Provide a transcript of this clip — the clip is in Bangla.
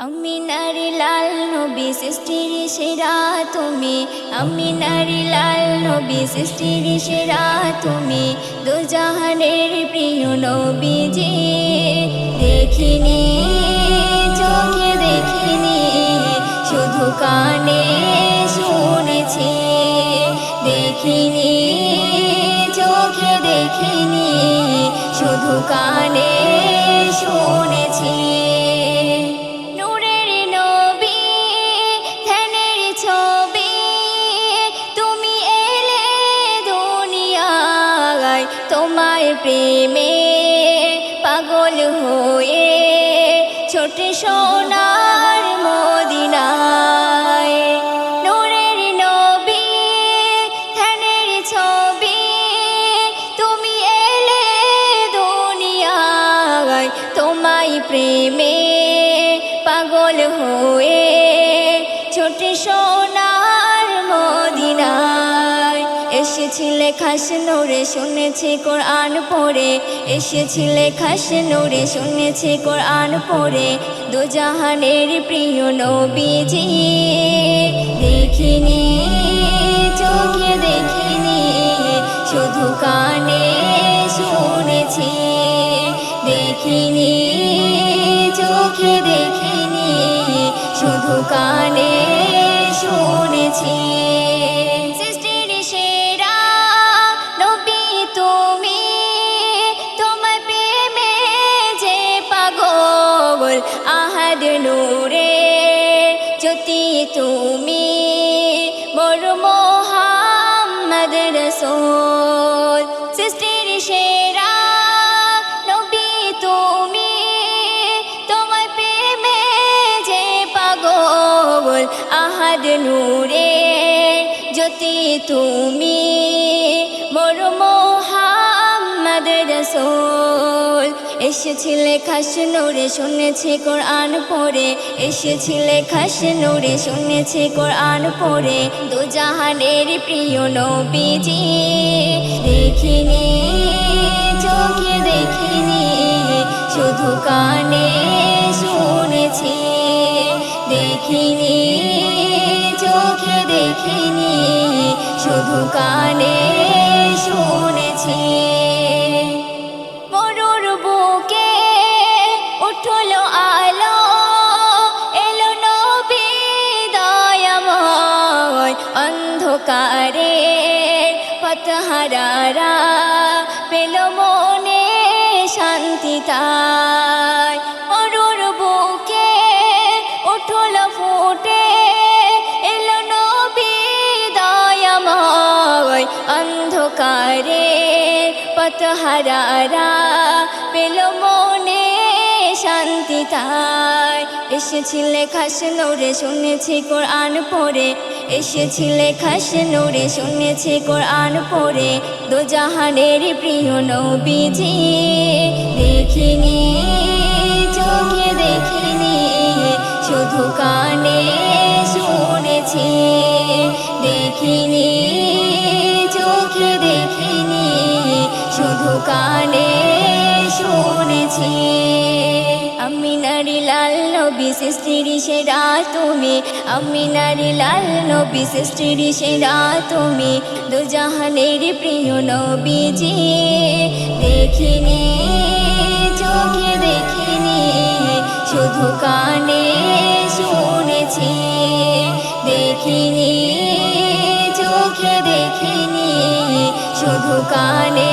আমি নারী লাল নবী, সৃষ্টির সেরা তুমি। আমি নারী লাল নবী, সৃষ্টির সেরা তুমি। দু জাহানের প্রিয় নবীজি, দেখিনি, চোখে দেখিনি, শুধু কানে শুনেছি। দেখিনি, চোখে দেখিনি, শুধু কানে প্রেমে পাগল হয়ে ছোট সোনার মদিনায়। নূরের নবী, ধ্যানের ছবি, তুমি এলে দুনিয়ায় তোমায় প্রেমে এসেছিলে খাস নোরে, শুনেছি কোরআন পড়ে। এসেছিলে খাস নোরে, শুনেছি কোরআন পড়ে। দু জাহানের প্রিয় নবীজি, দেখিনি, চোখে দেখিনি, শুধু কানে শুনেছি। দেখিনি, চোখে জ্যোতি তুমি বড় মোহাম্মদ রসোল, সৃষ্টির সেরা নবী তুমি, তোমার প্রেমে যে পাগল আহাদ নূরে জ্যোতি তুমি বড় মোহাম্মদ রসোল এসেছিলে খাস নূরে শুনেছি কোরআন পড়ে। এসেছিলে খাস নূরে শুনেছি কোরআন পড়ে। দু জাহানের প্রিয় নবীজি, দেখিনি, চোখে দেখিনি, শুধু কানে শুনেছি। দেখিনি, চোখে দেখিনি, শুধু কানে পথহারারা পেল মনে শান্তি তাই। মরুর বুকে উঠল ফুটে, এলো নবী অন্ধকারে পথহারারা পেল মনে শান্তি তাই। এসেছিলে খাস নোরে শুনেছি কোরআন পড়ে। এসেছিলে খাস নোরে শুনেছি কোরআন পড়ে। দু জাহানের প্রিয় নবীজি, দেখিনি, চোখে দেখিনি, শুধু কানে শুনেছি। দেখিনি, চোখে দেখিনি, শুধু কানে শুনেছি। আমি নারী লাল নবী, সৃষ্টির সেরা তুমি। আমি নারী লাল নবী, সৃষ্টির সেরা তুমি। দু জাহানের প্রিয় নবীজি, দেখিনি, চোখে দেখিনি, শুধু কানে শুনেছি। দেখিনি, চোখে দেখিনি, শুধু কানে